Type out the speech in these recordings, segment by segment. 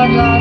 God, God.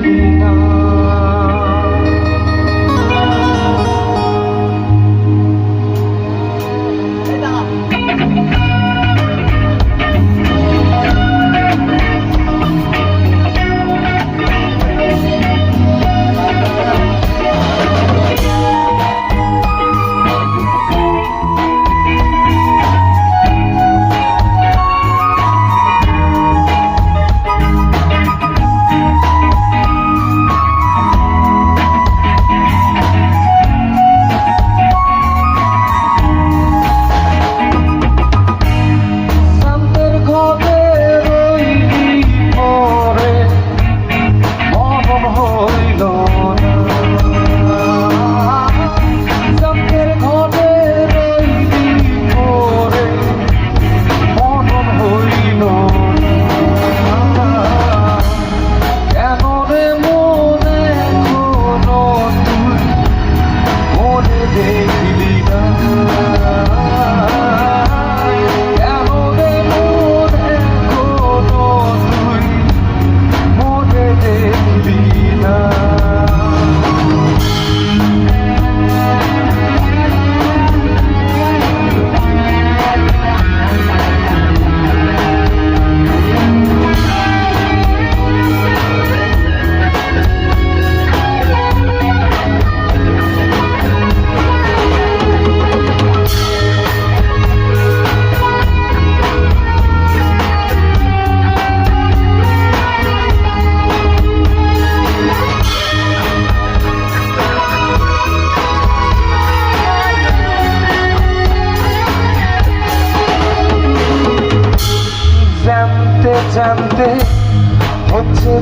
Marina.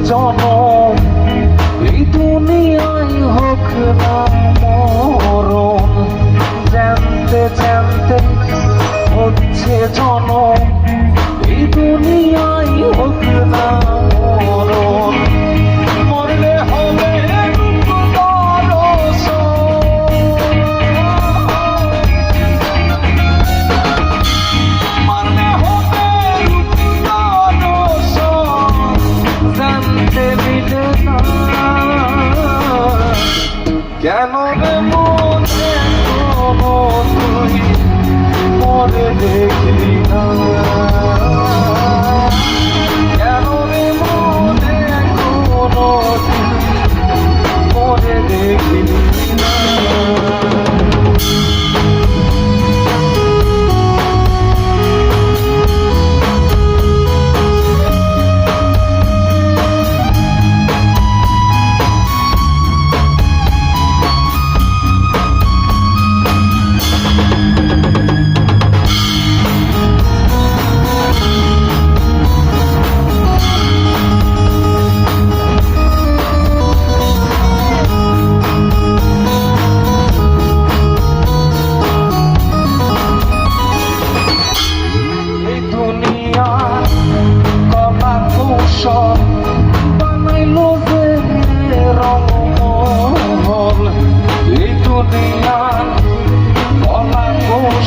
It's almost কেন রে মনে মরে দেখি না।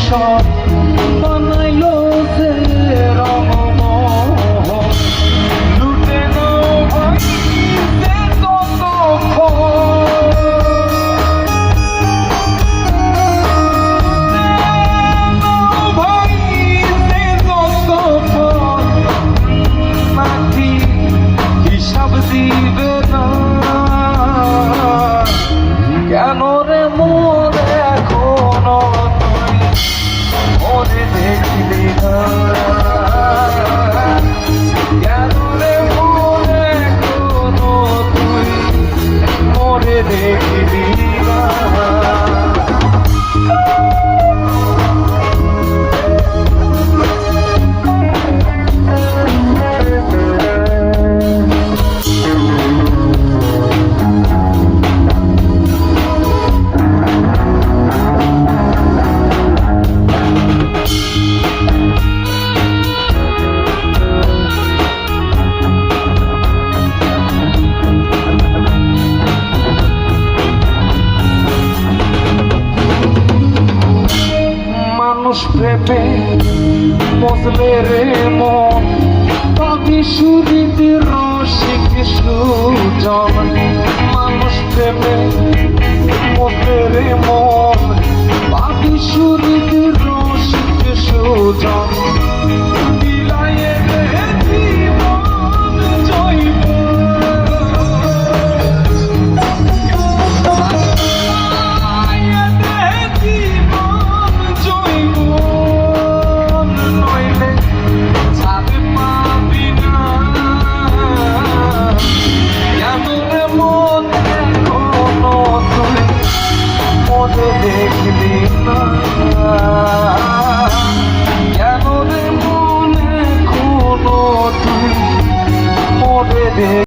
shore চেপে মজলে রে মন কবি সুরীতি রসিক সুজন মানুষ প্রেমে মজলে রে মন big